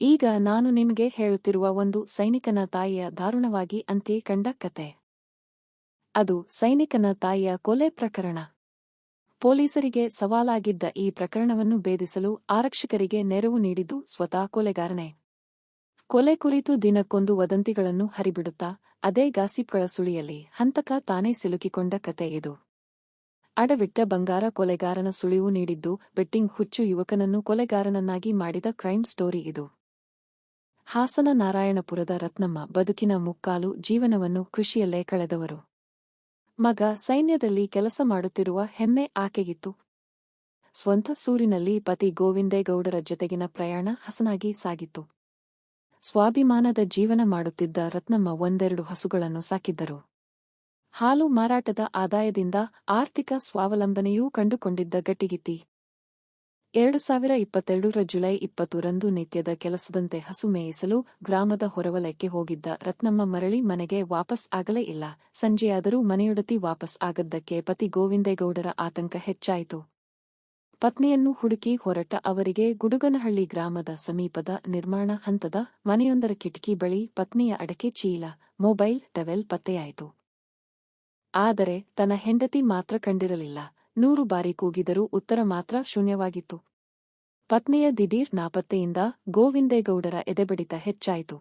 ಈಗ ನಾನು ನಿಮಗೆ ಹೇಳುತ್ತಿರುವ ಒಂದು ಸೈನಿಕನ ತಾಯಿಯ ದಾರುಣವಾಗಿ ಅಂತ್ಯ ಕಂಡ ಕತೆ. ಅದು ಸೈನಿಕನ ತಾಯಿಯ ಕೊಲೆ ಪ್ರಕರಣ. ಪೊಲೀಸರಿಗೆ ಸವಾಲಾಗಿದ್ದ ಈ ಪ್ರಕರಣವನ್ನು ಭೇದಿಸಲು ಆರಕ್ಷಕರಿಗೆ ನೆರವು ನೀಡಿದ್ದು ಸ್ವತಃ ಕೊಲೆಗಾರನೇ. ಕೊಲೆ ಕುರಿತು ದಿನಕ್ಕೊಂದು ವದಂತಿಗಳನ್ನು ಹರಿಬಿಡುತ್ತಾ, ಅದೇ ಗಾಸಿಪ್ಗಳ ಸುಳಿಯಲ್ಲಿ ಹಂತಕ ತಾನೇ ಸಿಲುಕಿಕೊಂಡ ಕತೆ ಇದು. ಅಡವಿಟ್ಟ ಬಂಗಾರ ಕೊಲೆಗಾರನ ಸುಳಿವು ನೀಡಿದ್ದು, ಬೆಟ್ಟಿಂಗ್ ಹುಚ್ಚು ಯುವಕನನ್ನು ಕೊಲೆಗಾರನನ್ನಾಗಿ ಮಾಡಿದ ಕ್ರೈಮ್ ಸ್ಟೋರಿ ಇದು. ಹಾಸನ ನಾರಾಯಣಪುರದ ರತ್ನಮ್ಮ ಬದುಕಿನ ಮುಕ್ಕಾಲು ಜೀವನವನ್ನು ಖುಷಿಯಲ್ಲೇ ಕಳೆದವರು. ಮಗ ಸೈನ್ಯದಲ್ಲಿ ಕೆಲಸ ಮಾಡುತ್ತಿರುವ ಹೆಮ್ಮೆ ಆಕೆಗಿತ್ತು. ಸ್ವಂತ ಸೂರಿನಲ್ಲಿ ಪತಿ ಗೋವಿಂದೇಗೌಡರ ಜೊತೆಗಿನ ಪ್ರಯಾಣ ಹಸನಾಗಿ ಸಾಗಿತ್ತು. ಸ್ವಾಭಿಮಾನದ ಜೀವನ ಮಾಡುತ್ತಿದ್ದ ರತ್ನಮ್ಮ ಒಂದೆರಡು ಹಸುಗಳನ್ನು ಸಾಕಿದ್ದರು. ಹಾಲು ಮಾರಾಟದ ಆದಾಯದಿಂದ ಆರ್ಥಿಕ ಸ್ವಾವಲಂಬನೆಯೂ ಕಂಡುಕೊಂಡಿದ್ದ ಗಟ್ಟಿಗಿತ್ತಿ. ಎರಡು ಸಾವಿರ ಇಪ್ಪತ್ತೆರಡರ ಜುಲೈ ಇಪ್ಪತ್ತರಂದು ನಿತ್ಯದ ಕೆಲಸದಂತೆ ಹಸು ಮೇಯಿಸಲು ಗ್ರಾಮದ ಹೊರವಲಯಕ್ಕೆ ಹೋಗಿದ್ದ ರತ್ನಮ್ಮ ಮರಳಿ ಮನೆಗೆ ವಾಪಸ್ ಆಗಲೇ ಇಲ್ಲ. ಸಂಜೆಯಾದರೂ ಮನೆಯೊಡತಿ ವಾಪಸ್ ಆಗದ್ದಕ್ಕೆ ಪತಿ ಗೋವಿಂದೇಗೌಡರ ಆತಂಕ ಹೆಚ್ಚಾಯಿತು. ಪತ್ನಿಯನ್ನು ಹುಡುಕಿ ಹೊರಟ ಅವರಿಗೆ ಗುಡುಗನಹಳ್ಳಿ ಗ್ರಾಮದ ಸಮೀಪದ ನಿರ್ಮಾಣ ಹಂತದ ಮನೆಯೊಂದರ ಕಿಟಕಿ ಬಳಿ ಪತ್ನಿಯ ಅಡಕೆ ಚೀಲ, ಮೊಬೈಲ್, ಟವೆಲ್ ಪತ್ತೆಯಾಯಿತು. ಆದರೆ ತನ್ನ ಹೆಂಡತಿ ಮಾತ್ರ ಕಂಡಿರಲಿಲ್ಲ. ನೂರು ಬಾರಿ ಕೂಗಿದರೂ ಉತ್ತರ ಮಾತ್ರ ಶೂನ್ಯವಾಗಿತ್ತು. ಪತ್ನಿಯ ದಿಢೀರ್ ನಾಪತ್ತೆಯಿಂದ ಗೋವಿಂದೇಗೌಡರ ಎದೆಬಡಿತ ಹೆಚ್ಚಾಯಿತು.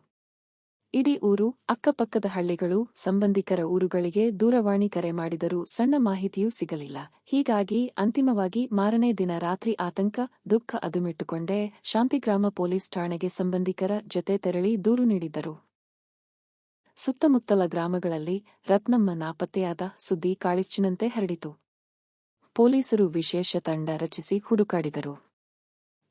ಇಡೀ ಊರು, ಅಕ್ಕಪಕ್ಕದ ಹಳ್ಳಿಗಳು, ಸಂಬಂಧಿಕರ ಊರುಗಳಿಗೆ ದೂರವಾಣಿ ಕರೆ ಮಾಡಿದರೂ ಸಣ್ಣ ಮಾಹಿತಿಯೂ ಸಿಗಲಿಲ್ಲ. ಹೀಗಾಗಿ ಅಂತಿಮವಾಗಿ ಮಾರನೇ ದಿನ ರಾತ್ರಿ ಆತಂಕ, ದುಃಖ ಅದುಮಿಟ್ಟುಕೊಂಡೇ ಶಾಂತಿಗ್ರಾಮ ಪೊಲೀಸ್ ಠಾಣೆಗೆ ಸಂಬಂಧಿಕರ ಜತೆ ತೆರಳಿ ದೂರು ನೀಡಿದ್ದರು. ಸುತ್ತಮುತ್ತಲ ಗ್ರಾಮಗಳಲ್ಲಿ ರತ್ನಮ್ಮ ನಾಪತ್ತೆಯಾದ ಸುದ್ದಿ ಕಾಳಿಚ್ಚಿನಂತೆ ಹರಡಿತು. ಪೊಲೀಸರು ವಿಶೇಷ ತಂಡ ರಚಿಸಿ ಹುಡುಕಾಡಿದರು.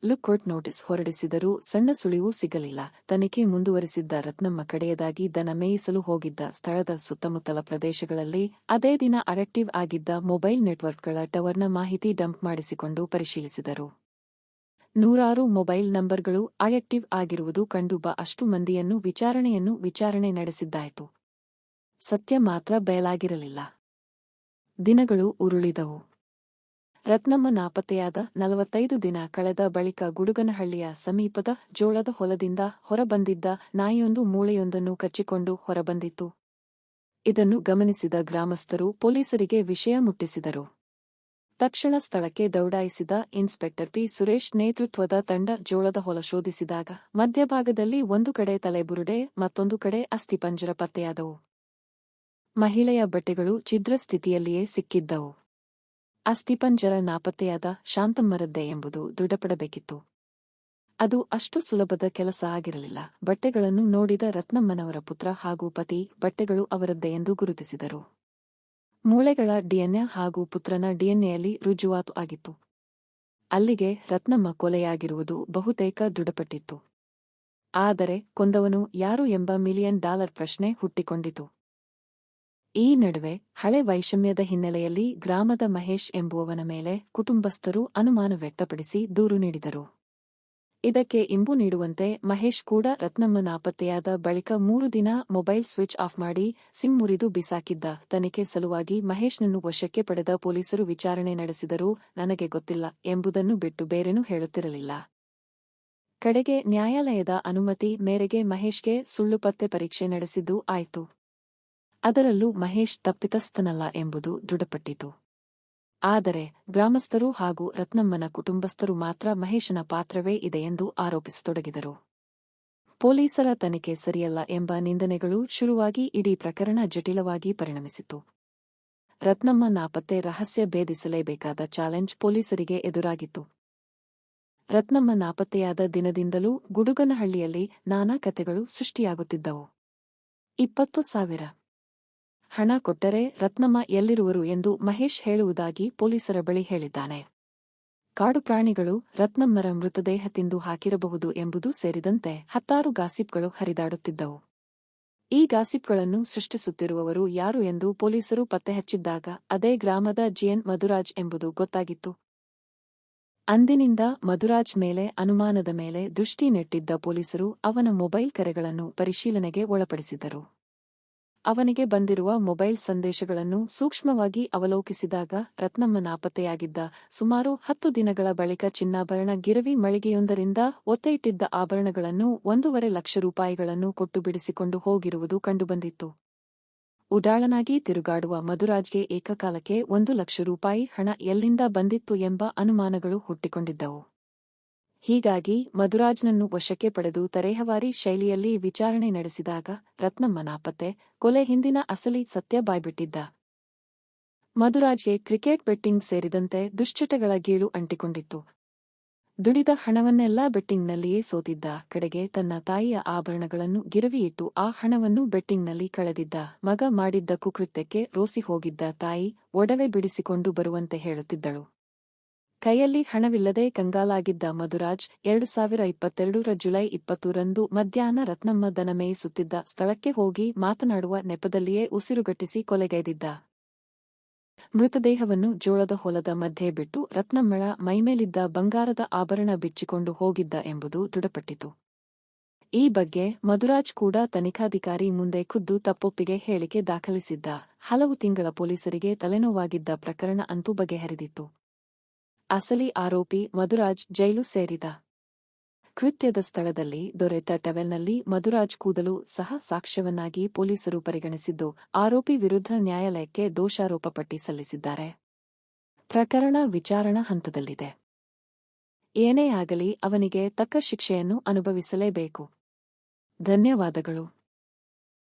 ಲುಕ್ಔಟ್ ನೋಟಿಸ್ ಹೊರಡಿಸಿದರೂ ಸಣ್ಣ ಸುಳಿವೂ ಸಿಗಲಿಲ್ಲ. ತನಿಖೆ ಮುಂದುವರಿಸಿದ್ದ ರತ್ನಮ್ಮ ಕಡೆಯದಾಗಿ ದನ ಮೇಯಿಸಲು ಹೋಗಿದ್ದ ಸ್ಥಳದ ಸುತ್ತಮುತ್ತಲ ಪ್ರದೇಶಗಳಲ್ಲಿ ಅದೇ ದಿನ ಅರೆಕ್ಟಿವ್ ಆಗಿದ್ದ ಮೊಬೈಲ್ ನೆಟ್ವರ್ಕ್ಗಳ ಟವರ್ನ ಮಾಹಿತಿ ಡಂಪ್ ಮಾಡಿಸಿಕೊಂಡು ಪರಿಶೀಲಿಸಿದರು. ನೂರಾರು ಮೊಬೈಲ್ ನಂಬರ್ಗಳು ಆಕ್ಟಿವ್ ಆಗಿರುವುದು ಕಂಡುಬ ಅಷ್ಟು ಮಂದಿಯನ್ನು ವಿಚಾರಣೆಯನ್ನು ವಿಚಾರಣೆ ನಡೆಸಿದ್ದಾಯಿತು. ಸತ್ಯ ಮಾತ್ರ ಬಯಲಾಗಿರಲಿಲ್ಲ. ದಿನಗಳು ಉರುಳಿದವು. ರತ್ನಮ್ಮ ನಾಪತ್ತೆಯಾದ ನಲವತ್ತೈದು ದಿನ ಕಳೆದ ಬಳಿಕ ಗುಡುಗನಹಳ್ಳಿಯ ಸಮೀಪದ ಜೋಳದ ಹೊಲದಿಂದ ಹೊರಬಂದಿದ್ದ ನಾಯಿಯೊಂದು ಮೂಳೆಯೊಂದನ್ನು ಕಚ್ಚಿಕೊಂಡು ಹೊರಬಂದಿತ್ತು. ಇದನ್ನು ಗಮನಿಸಿದ ಗ್ರಾಮಸ್ಥರು ಪೊಲೀಸರಿಗೆ ವಿಷಯ ಮುಟ್ಟಿಸಿದರು. ತಕ್ಷಣ ಸ್ಥಳಕ್ಕೆ ದೌಡಾಯಿಸಿದ ಇನ್ಸ್ಪೆಕ್ಟರ್ ಪಿ. ಸುರೇಶ್ ನೇತೃತ್ವದ ತಂಡ ಜೋಳದ ಹೊಲ ಶೋಧಿಸಿದಾಗ ಮಧ್ಯಭಾಗದಲ್ಲಿ ಒಂದು ಕಡೆ ತಲೆಬುರುಡೆ, ಮತ್ತೊಂದು ಕಡೆ ಅಸ್ಥಿಪಂಜರ ಪತ್ತೆಯಾದವು. ಮಹಿಳೆಯ ಬಟ್ಟೆಗಳು ಛಿದ್ರ ಸ್ಥಿತಿಯಲ್ಲಿಯೇ ಸಿಕ್ಕಿದ್ದವು. ಅಸ್ಥಿಪಂಜರ ನಾಪತ್ತೆಯಾದ ಶಾಂತಮ್ಮರದ್ದೇ ಎಂಬುದು ದೃಢಪಡಬೇಕಿತ್ತು. ಅದು ಅಷ್ಟು ಸುಲಭದ ಕೆಲಸ ಆಗಿರಲಿಲ್ಲ. ಬಟ್ಟೆಗಳನ್ನು ನೋಡಿದ ರತ್ನಮ್ಮನವರ ಪುತ್ರ ಹಾಗೂ ಪತಿ ಬಟ್ಟೆಗಳು ಅವರದ್ದೇ ಎಂದು ಗುರುತಿಸಿದರು. ಮೂಳೆಗಳ ಡಿಎನ್ಎ ಹಾಗೂ ಪುತ್ರನ ಡಿಎನ್ಎಯಲ್ಲಿ ರುಜುವಾತು ಆಗಿತ್ತು. ಅಲ್ಲಿಗೆ ರತ್ನಮ್ಮ ಕೊಲೆಯಾಗಿರುವುದು ಬಹುತೇಕ ದೃಢಪಟ್ಟಿತ್ತು. ಆದರೆ ಕೊಂದವನು ಯಾರು ಎಂಬ ಮಿಲಿಯನ್ ಡಾಲರ್ ಪ್ರಶ್ನೆ ಹುಟ್ಟಿಕೊಂಡಿತು. ಈ ನಡುವೆ ಹಳೆ ವೈಷಮ್ಯದ ಹಿನ್ನೆಲೆಯಲ್ಲಿ ಗ್ರಾಮದ ಮಹೇಶ್ ಎಂಬುವವನ ಮೇಲೆ ಕುಟುಂಬಸ್ಥರು ಅನುಮಾನ ವ್ಯಕ್ತಪಡಿಸಿ ದೂರು ನೀಡಿದರು. ಇದಕ್ಕೆ ಇಂಬು ನೀಡುವಂತೆ ಮಹೇಶ್ ಕೂಡ ರತ್ನಮ್ಮ ನಾಪತ್ತೆಯಾದ ಬಳಿಕ ಮೂರು ದಿನ ಮೊಬೈಲ್ ಸ್ವಿಚ್ ಆಫ್ ಮಾಡಿ ಸಿಮ್ ಮುರಿದು ಬಿಸಾಕಿದ್ದ ತನಿಖೆ ಸಲುವಾಗಿ ಮಹೇಶ್ನನ್ನು ವಶಕ್ಕೆ ಪಡೆದ ಪೊಲೀಸರು ವಿಚಾರಣೆ ನಡೆಸಿದರೂ ನನಗೆ ಗೊತ್ತಿಲ್ಲ ಎಂಬುದನ್ನು ಬಿಟ್ಟು ಬೇರೇನೂ ಹೇಳುತ್ತಿರಲಿಲ್ಲ. ಕಡೆಗೆ ನ್ಯಾಯಾಲಯದ ಅನುಮತಿ ಮೇರೆಗೆ ಮಹೇಶ್ಗೆ ಸುಳ್ಳು ಪತ್ತೆ ಪರೀಕ್ಷೆ ನಡೆಸಿದ್ದು ಆಯಿತು. ಅದರಲ್ಲೂ ಮಹೇಶ್ ತಪ್ಪಿತಸ್ಥನಲ್ಲ ಎಂಬುದು ದೃಢಪಟ್ಟಿತು. ಆದರೆ ಗ್ರಾಮಸ್ಥರು ಹಾಗೂ ರತ್ನಮ್ಮನ ಕುಟುಂಬಸ್ಥರು ಮಾತ್ರ ಮಹೇಶನ ಪಾತ್ರವೇ ಇದೆ ಎಂದು ಆರೋಪಿಸತೊಡಗಿದರು. ಪೊಲೀಸರ ತನಿಖೆ ಸರಿಯಲ್ಲ ಎಂಬ ನಿಂದನೆಗಳು ಶುರುವಾಗಿ ಇಡೀ ಪ್ರಕರಣ ಜಟಿಲವಾಗಿ ಪರಿಣಮಿಸಿತು. ರತ್ನಮ್ಮ ನಾಪತ್ತೆ ರಹಸ್ಯ ಭೇದಿಸಲೇಬೇಕಾದ ಚಾಲೆಂಜ್ ಪೊಲೀಸರಿಗೆ ಎದುರಾಗಿತ್ತು. ರತ್ನಮ್ಮ ನಾಪತ್ತೆಯಾದ ದಿನದಿಂದಲೂ ಗುಡುಗನಹಳ್ಳಿಯಲ್ಲಿ ನಾನಾ ಕಥೆಗಳು ಸೃಷ್ಟಿಯಾಗುತ್ತಿದ್ದವು. ಇಪ್ಪತ್ತು ಸಾವಿರ. ಹಣ ಕೊಟ್ಟರೆ ರತ್ನಮ್ಮ ಎಲ್ಲಿರುವರು ಎಂದು ಮಹೇಶ್ ಹೇಳುವುದಾಗಿ ಪೊಲೀಸರ ಬಳಿ ಹೇಳಿದ್ದಾನೆ. ಕಾಡು ಪ್ರಾಣಿಗಳು ರತ್ನಮ್ಮರ ಮೃತದೇಹ ತಿಂದು ಹಾಕಿರಬಹುದು ಎಂಬುದು ಸೇರಿದಂತೆ ಹತ್ತಾರು ಗಾಸಿಪ್ಗಳು ಹರಿದಾಡುತ್ತಿದ್ದವು. ಈ ಗಾಸಿಪ್ಗಳನ್ನು ಸೃಷ್ಟಿಸುತ್ತಿರುವವರು ಯಾರು ಎಂದು ಪೊಲೀಸರು ಪತ್ತೆಹಚ್ಚಿದ್ದಾಗ ಅದೇ ಗ್ರಾಮದ ಜಿಎನ್ ಮಧುರಾಜ್ ಎಂಬುದು ಗೊತ್ತಾಗಿತ್ತು. ಅಂದಿನಿಂದ ಮಧುರಾಜ್ ಮೇಲೆ ಅನುಮಾನದ ಮೇಲೆ ದೃಷ್ಟಿ ನೆಟ್ಟಿದ್ದ ಪೊಲೀಸರು ಅವನ ಮೊಬೈಲ್ ಕರೆಗಳನ್ನು ಪರಿಶೀಲನೆಗೆ ಒಳಪಡಿಸಿದರು ಅವನಿಗೆ ಬಂದಿರುವ ಮೊಬೈಲ್ ಸಂದೇಶಗಳನ್ನು ಸೂಕ್ಷ್ಮವಾಗಿ ಅವಲೋಕಿಸಿದಾಗ ರತ್ನಮ್ಮ ನಾಪತ್ತೆಯಾಗಿದ್ದ ಸುಮಾರು ಹತ್ತು ದಿನಗಳ ಬಳಿಕ ಚಿನ್ನಾಭರಣ ಗಿರವಿ ಮಳಿಗೆಯೊಂದರಿಂದ ಒತ್ತೆ ಇಟ್ಟಿದ್ದ ಆಭರಣಗಳನ್ನು ಒಂದೂವರೆ ಲಕ್ಷ ರೂಪಾಯಿಗಳನ್ನು ಕೊಟ್ಟು ಬಿಡಿಸಿಕೊಂಡು ಹೋಗಿರುವುದು ಕಂಡುಬಂದಿತ್ತು. ಉಡಾಳನಾಗಿ ತಿರುಗಾಡುವ ಮಧುರಾಜ್ಗೆ ಏಕಕಾಲಕ್ಕೆ ಒಂದು ಲಕ್ಷ ರೂಪಾಯಿ ಹಣ ಎಲ್ಲಿಂದ ಬಂದಿತ್ತು ಎಂಬ ಅನುಮಾನಗಳು ಹುಟ್ಟಿಕೊಂಡಿದ್ದವು. ಹೀಗಾಗಿ ಮಧುರಾಜ್ನನ್ನು ವಶಕ್ಕೆ ಪಡೆದು ತರೇಹವಾರಿ ಶೈಲಿಯಲ್ಲಿ ವಿಚಾರಣೆ ನಡೆಸಿದಾಗ ರತ್ನಮ್ಮ ನಾಪತ್ತೆ ಕೊಲೆ ಹಿಂದಿನ ಅಸಲಿ ಸತ್ಯ ಬಾಯ್ಬಿಟ್ಟಿದ್ದ. ಮಧುರಾಜ್ಗೆ ಕ್ರಿಕೆಟ್ ಬೆಟ್ಟಿಂಗ್ ಸೇರಿದಂತೆ ದುಶ್ಚಟಗಳ ಗೀಳು ಅಂಟಿಕೊಂಡಿತ್ತು. ದುಡಿದ ಹಣವನ್ನೆಲ್ಲ ಬೆಟ್ಟಿಂಗ್ನಲ್ಲಿಯೇ ಸೋತಿದ್ದ ಕಡೆಗೆ ತನ್ನ ತಾಯಿಯ ಆಭರಣಗಳನ್ನು ಗಿರವಿಯಿಟ್ಟು ಆ ಹಣವನ್ನು ಬೆಟ್ಟಿಂಗ್ನಲ್ಲಿ ಕಳೆದಿದ್ದ ಮಗ ಮಾಡಿದ್ದ ಕುಕೃತ್ಯಕ್ಕೆ ರೋಸಿ ಹೋಗಿದ್ದ ತಾಯಿ ಒಡವೆ ಬಿಡಿಸಿಕೊಂಡು ಬರುವಂತೆ ಹೇಳುತ್ತಿದ್ದಳು. ಕೈಯಲ್ಲಿ ಹಣವಿಲ್ಲದೆ ಕಂಗಾಲಾಗಿದ್ದ ಮಧುರಾಜ್ ಎರಡು ಸಾವಿರ ಇಪ್ಪತ್ತೆರಡರ ಜುಲೈ ಇಪ್ಪತ್ತೂರಂದು ಮಧ್ಯಾಹ್ನ ರತ್ನಮ್ಮ ದನ ಮೇಯಿಸುತ್ತಿದ್ದ ಸ್ಥಳಕ್ಕೆ ಹೋಗಿ ಮಾತನಾಡುವ ನೆಪದಲ್ಲಿಯೇ ಉಸಿರುಗಟ್ಟಿಸಿ ಕೊಲೆಗೈದಿದ್ದ. ಮೃತದೇಹವನ್ನು ಜೋಳದ ಹೊಲದ ಮಧ್ಯೆ ಬಿಟ್ಟು ರತ್ನಮ್ಮಳ ಮೈಮೇಲಿದ್ದ ಬಂಗಾರದ ಆಭರಣ ಬಿಚ್ಚಿಕೊಂಡು ಹೋಗಿದ್ದ ಎಂಬುದು ದೃಢಪಟ್ಟಿತು. ಈ ಬಗ್ಗೆ ಮಧುರಾಜ್ ಕೂಡ ತನಿಖಾಧಿಕಾರಿ ಮುಂದೆ ಖುದ್ದು ತಪ್ಪೊಪ್ಪಿಗೆ ಹೇಳಿಕೆ ದಾಖಲಿಸಿದ್ದ. ಹಲವು ತಿಂಗಳ ಪೊಲೀಸರಿಗೆ ತಲೆನೋವಾಗಿದ್ದ ಪ್ರಕರಣ ಅಂತೂ ಬಗೆಹರಿದಿತ್ತು. ಅಸಲಿ ಆರೋಪಿ ಮಧುರಾಜ್ ಜೈಲು ಸೇರಿದ. ಕೃತ್ಯದ ಸ್ಥಳದಲ್ಲಿ ದೊರೆತ ಟವೆಲ್ನಲ್ಲಿ ಮಧುರಾಜ್ ಕೂದಲು ಸಹ ಸಾಕ್ಷ್ಯವನ್ನಾಗಿ ಪೊಲೀಸರು ಪರಿಗಣಿಸಿದ್ದು, ಆರೋಪಿ ವಿರುದ್ಧ ನ್ಯಾಯಾಲಯಕ್ಕೆ ದೋಷಾರೋಪ ಪಟ್ಟಿ ಸಲ್ಲಿಸಿದ್ದಾರೆ. ಪ್ರಕರಣ ವಿಚಾರಣಾ ಹಂತದಲ್ಲಿದೆ. ಏನೇ ಆಗಲಿ ಅವನಿಗೆ ತಕ್ಕ ಶಿಕ್ಷೆಯನ್ನು ಅನುಭವಿಸಲೇಬೇಕು. ಧನ್ಯವಾದಗಳು.